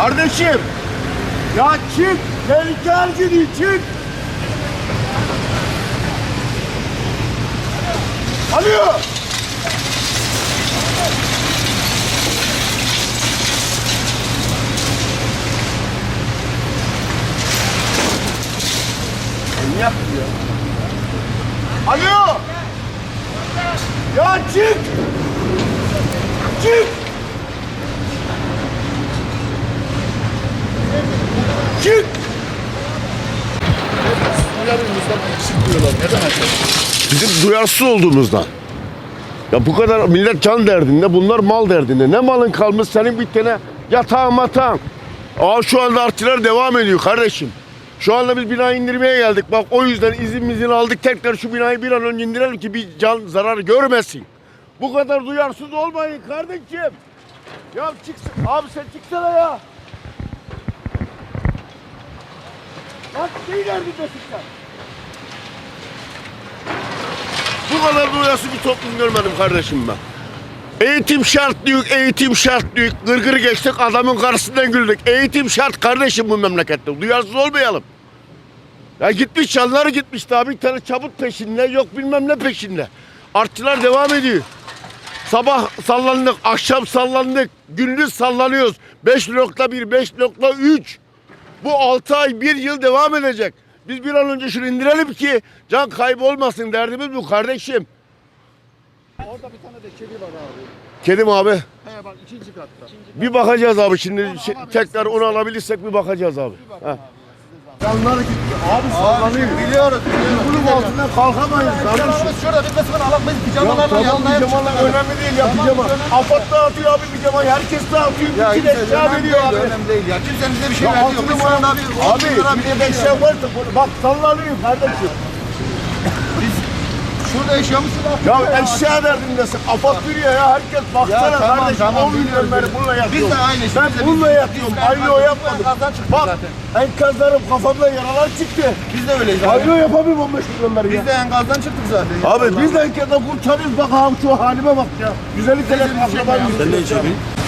Kardeşim. Ya çık. Tehlike her çık. Alo. Manyak ya. Alo. Ya çık. Çık. Çık. Bizim duyarsız olduğumuzdan. Ya bu kadar millet can derdinde, bunlar mal derdinde. Ne malın kalmış senin bir tane yatağın matağın. Aa şu anda artçılar devam ediyor kardeşim. Şu anda biz binayı indirmeye geldik. Bak o yüzden izinimizin aldık. Tekrar şu binayı bir an önce indirelim ki bir can zarar görmesin. Bu kadar duyarsız olmayın kardeşim. Ya çıksın. Abi sen çıksana ya. Bak neyi derdindesin sen? Bu kadar duyarsız bir toplum görmedim kardeşim ben. Eğitim şart diyor, eğitim şart diyor. Gırgır geçtik adamın karşısından güldük. Eğitim şart kardeşim bu memlekette. Duyarsız olmayalım. Ya gitmiş canları gitmiş daha bir tane çabuk peşinde yok bilmem ne peşinde. Artçılar devam ediyor. Sabah sallandık, akşam sallandık, gündüz sallanıyoruz. 5.1, 5.3. Bu 6 ay, 1 yıl devam edecek. Biz bir an önce şunu indirelim ki can kaybı olmasın derdimiz bu kardeşim. Orada bir tane de kedi var abi. Kedim abi. He bak ikinci katta. Bir bakacağız abi şimdi şey- tekrar onu alabilirsek bir bakacağız abi. Ha. Canlar gitti. Abi sallanıyor. Biliyoruz. Bunun altından kalkamayız. Pijamalarımız şurada bir kısmını alamayız. Ya Pijamalarla yanına pijamalar önemli değil ya pijama. Afat dağıtıyor abi pijama. Herkes dağıtıyor. Ya de eşya veriyor abi. önemli değil ya. Kimsenin bize bir şey Biz numara- bir Abi bir de şey eşya varsa bak sallanıyor kardeşim. Şurada eşyamız var. Ya eşya derdindesin. Afat veriyor ya. Herkes baksana Ya tamam, kardeşim. tamam, 10 günden biliyoruz, beri bununla yatıyorum. Biz de aynı işi, Ben biz de- bununla biz- yatıyorum. Aynı o biz- yapmadım. Bak zaten. enkazlarım kafamda yaralar çıktı. Biz de öyleyiz abi. Aynı o yapamıyorum 15 günden beri ya. Biz de enkazdan çıktık zaten. Abi biz de enkazdan kurtarıyoruz. Bak abi şu halime bak ya. Güzellik de şey akrabayım. Sen ne